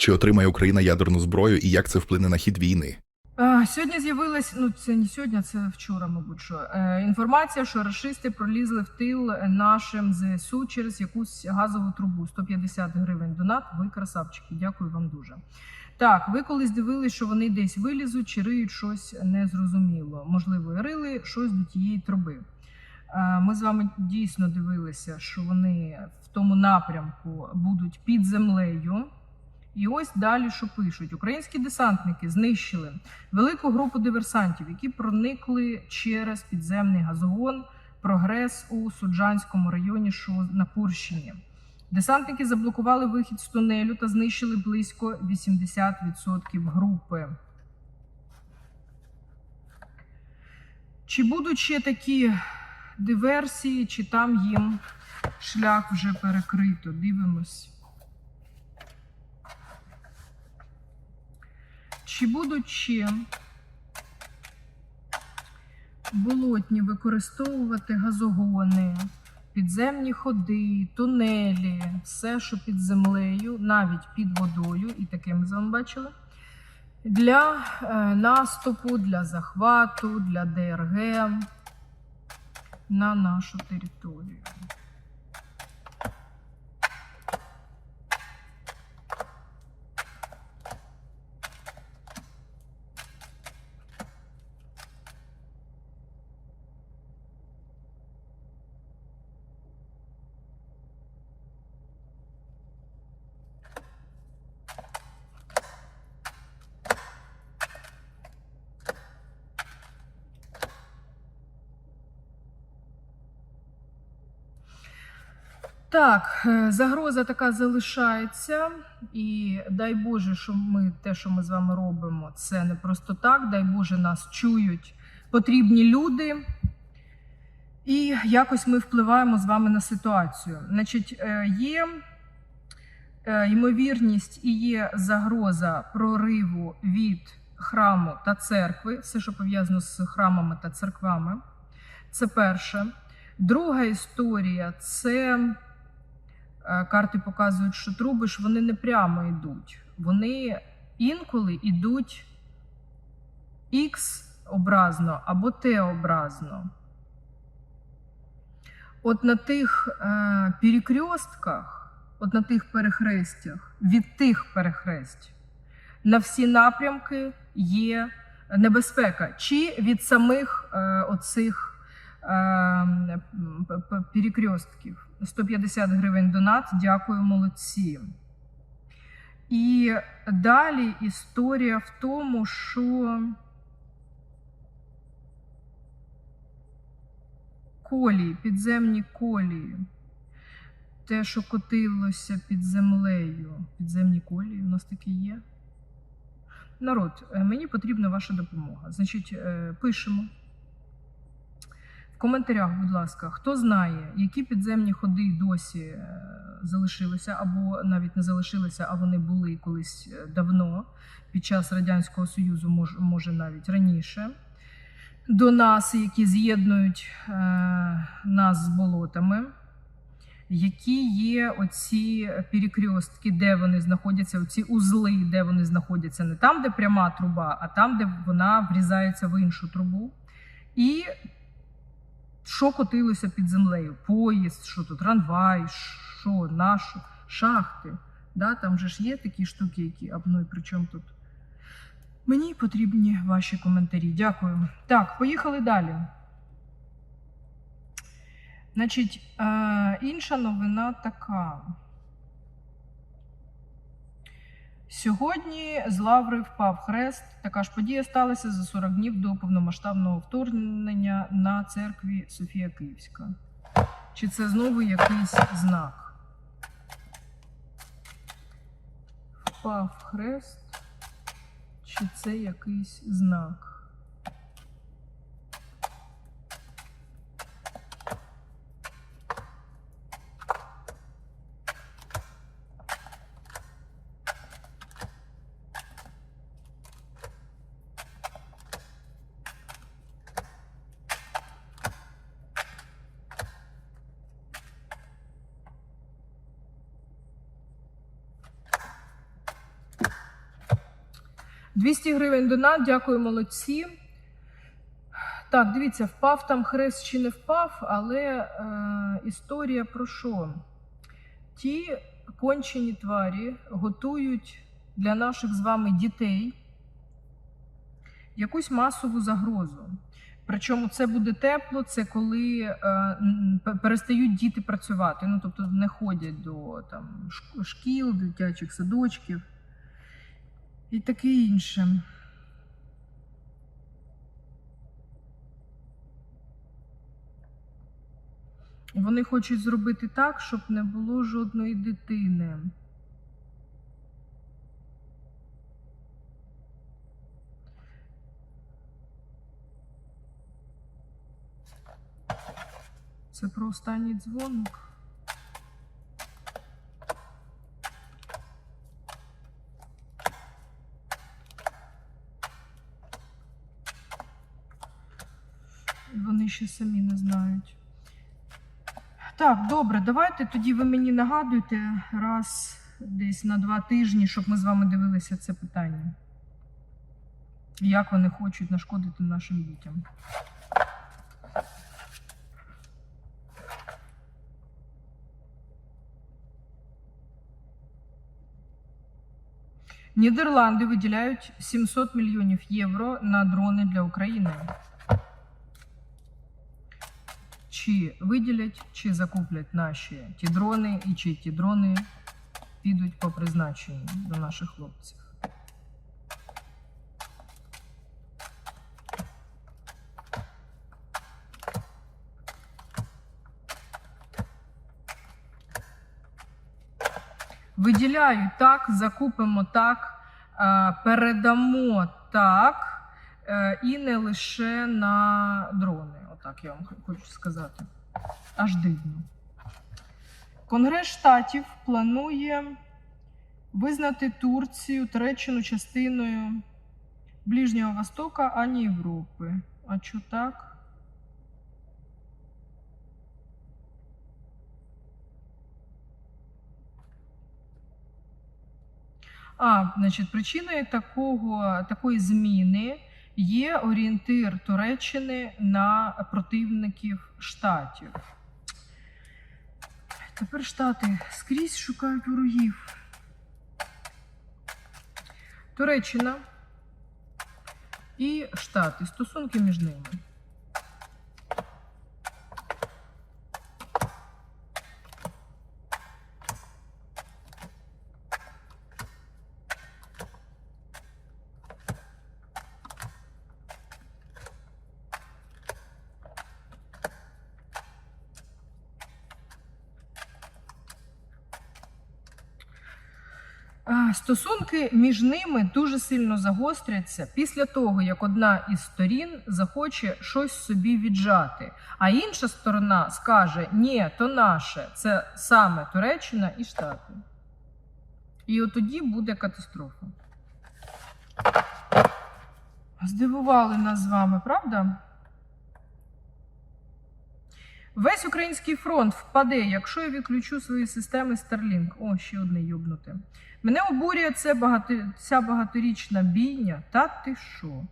Чи отримає Україна ядерну зброю і як це вплине на хід війни? Сьогодні з'явилась, ну це не сьогодні, це вчора, мабуть, що е, інформація, що рашисти пролізли в тил нашим ЗСУ через якусь газову трубу. 150 гривень донат. Ви красавчики. Дякую вам дуже. Так, ви колись дивились, що вони десь вилізуть чи риють щось незрозуміло. Можливо, рили щось до тієї труби. Е, Ми з вами дійсно дивилися, що вони в тому напрямку будуть під землею. І ось далі, що пишуть: українські десантники знищили велику групу диверсантів, які проникли через підземний газогон прогрес у Суджанському районі, що на Курщині. Десантники заблокували вихід з тунелю та знищили близько 80% групи. Чи будуть ще такі диверсії, чи там їм шлях вже перекрито? Дивимось. Чи будуть ще болотні використовувати газогони, підземні ходи, тунелі, все, що під землею, навіть під водою, і таке ми з вами бачили, для е, наступу, для захвату, для ДРГ на нашу територію. Так, е, загроза така залишається, і дай Боже, що ми те, що ми з вами робимо, це не просто так. Дай Боже, нас чують потрібні люди. І якось ми впливаємо з вами на ситуацію. Значить, е, є е, ймовірність і є загроза прориву від храму та церкви, все, що пов'язано з храмами та церквами. Це перше. Друга історія це карти показують, що труби ж вони не прямо йдуть. Вони інколи йдуть Х образно або Т-образно. От на тих е, перекрестках, от на тих перехрестях, від тих перехресть на всі напрямки є небезпека, чи від самих е, оцих е, перекрестків. 150 гривень донат. Дякую, молодці. І далі історія в тому, що колії, підземні колії. Те, що котилося під землею. Підземні колії у нас такі є. Народ, е, мені потрібна ваша допомога. Значить, е, пишемо. Коментарях, будь ласка, хто знає, які підземні ходи досі е, залишилися, або навіть не залишилися, а вони були колись е, давно, під час Радянського Союзу, мож- може навіть раніше, до нас, які з'єднують е, нас з болотами. Які є оці перекрестки, де вони знаходяться, оці узли, де вони знаходяться, не там, де пряма труба, а там, де вона врізається в іншу трубу. І що котилося під землею? Поїзд, що тут, трамвай, що, наш, шахти. Да? Там же ж є такі штуки, які а і при чому тут? Мені потрібні ваші коментарі. Дякую. Так, поїхали далі. Значить, е, інша новина така. Сьогодні з Лаври впав хрест. Така ж подія сталася за 40 днів до повномасштабного вторгнення на церкві Софія Київська. Чи це знову якийсь знак? Впав хрест. Чи це якийсь знак? 200 гривень донат, дякую, молодці. Так, дивіться, впав там хрест чи не впав, але е, історія про що? Ті кончені тварі готують для наших з вами дітей якусь масову загрозу. Причому це буде тепло, це коли е, перестають діти працювати. Ну, тобто не ходять до там, шкіл, дитячих садочків і таке інше. Вони хочуть зробити так, щоб не було жодної дитини. Це про останній дзвоник. Вони ще самі не знають. Так, добре, давайте тоді ви мені нагадуйте раз десь на два тижні, щоб ми з вами дивилися це питання. Як вони хочуть нашкодити нашим дітям. Нідерланди виділяють 700 мільйонів євро на дрони для України. Чи виділять, чи закуплять наші ті дрони, і чи ті дрони підуть по призначенню до наших хлопців. Виділяють так, закупимо так, е, передамо так, е, і не лише на дрони. Отак я вам хочу сказати. Аж дивно. Конгрес штатів планує визнати Турцію, Туреччину частиною Ближнього Востока, а не Європи. А чого так? А, значить, причиною такого, такої зміни є орієнтир Туреччини на противників штатів. Тепер штати скрізь шукають ворогів. Туреччина і Штати. Стосунки між ними. Стосунки між ними дуже сильно загостряться після того, як одна із сторін захоче щось собі віджати, а інша сторона скаже: ні, то наше, це саме Туреччина і Штати. І от тоді буде катастрофа. Здивували нас з вами, правда? Весь український фронт впаде, якщо я відключу свої системи Starlink. О, ще одне йобнуте. Мене обурює це багато, ця багаторічна бійня, та ти що,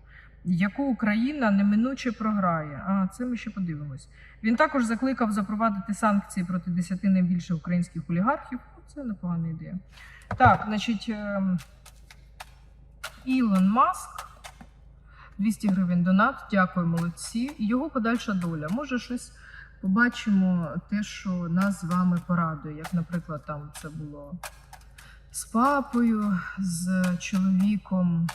яку Україна неминуче програє. А це ми ще подивимось. Він також закликав запровадити санкції проти 10 найбільших українських олігархів. Це непогана ідея. Так, значить, ем, Ілон Маск. 200 гривень донат, дякую, молодці. Його подальша доля. Може, щось побачимо, те, що нас з вами порадує. Як, наприклад, там це було з папою, з чоловіком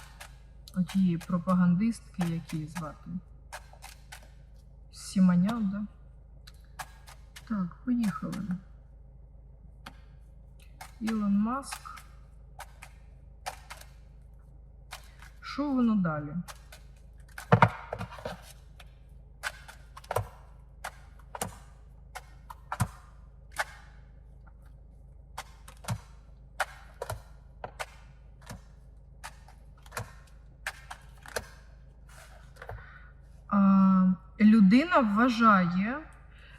отієї пропагандистки, як її звати. Сіманян, да? Так, поїхали. Ілон Маск. Що воно далі? А, людина вважає,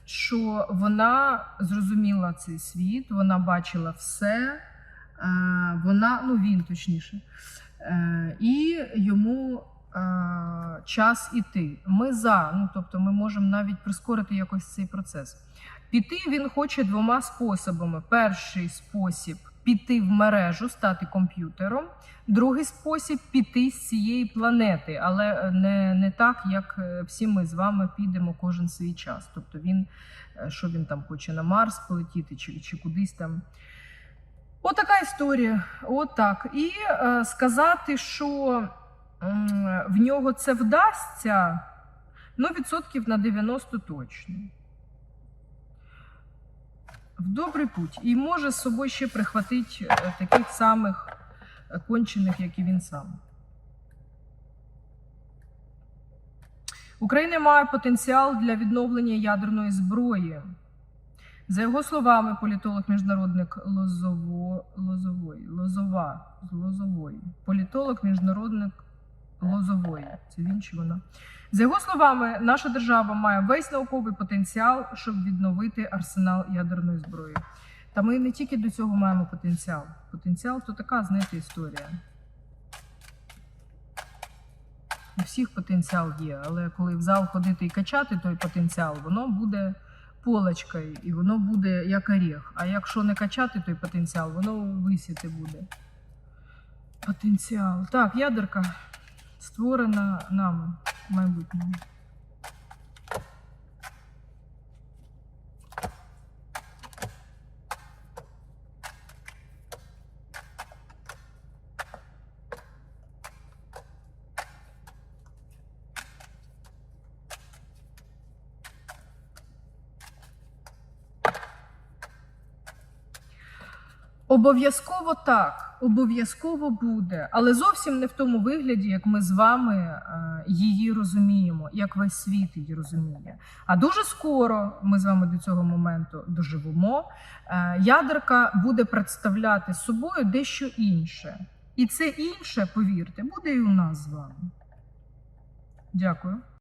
що вона зрозуміла цей світ, вона бачила все. е, Вона, ну він точніше, Е, і йому е, час іти. Ми за, ну тобто ми можемо навіть прискорити якось цей процес. Піти він хоче двома способами. Перший спосіб піти в мережу, стати комп'ютером. Другий спосіб піти з цієї планети, але не, не так, як е, всі ми з вами підемо кожен свій час. Тобто він, е, що він там хоче на Марс полетіти чи, чи кудись там. Отака історія. Отак. І е, сказати, що м, в нього це вдасться, ну, відсотків на 90 точно. В добрий путь. І може з собою ще прихватити е, таких самих е, кончених, як і він сам. Україна має потенціал для відновлення ядерної зброї. За його словами, політолог міжнародник Лозово, Лозової, Лозова, Лозової, політолог міжнародник Лозової. Це він чи вона? За його словами, наша держава має весь науковий потенціал, щоб відновити арсенал ядерної зброї. Та ми не тільки до цього маємо потенціал. Потенціал то така, знаєте, історія. У всіх потенціал є, але коли в зал ходити і качати той потенціал, воно буде полочкою, і воно буде як орех. А якщо не качати той потенціал, воно висіти буде. Потенціал. Так, ядерка створена нами в майбутньому. Обов'язково так, обов'язково буде, але зовсім не в тому вигляді, як ми з вами е, її розуміємо, як весь світ її розуміє. А дуже скоро ми з вами до цього моменту доживемо. Е, ядерка буде представляти собою дещо інше. І це інше, повірте, буде і у нас з вами. Дякую.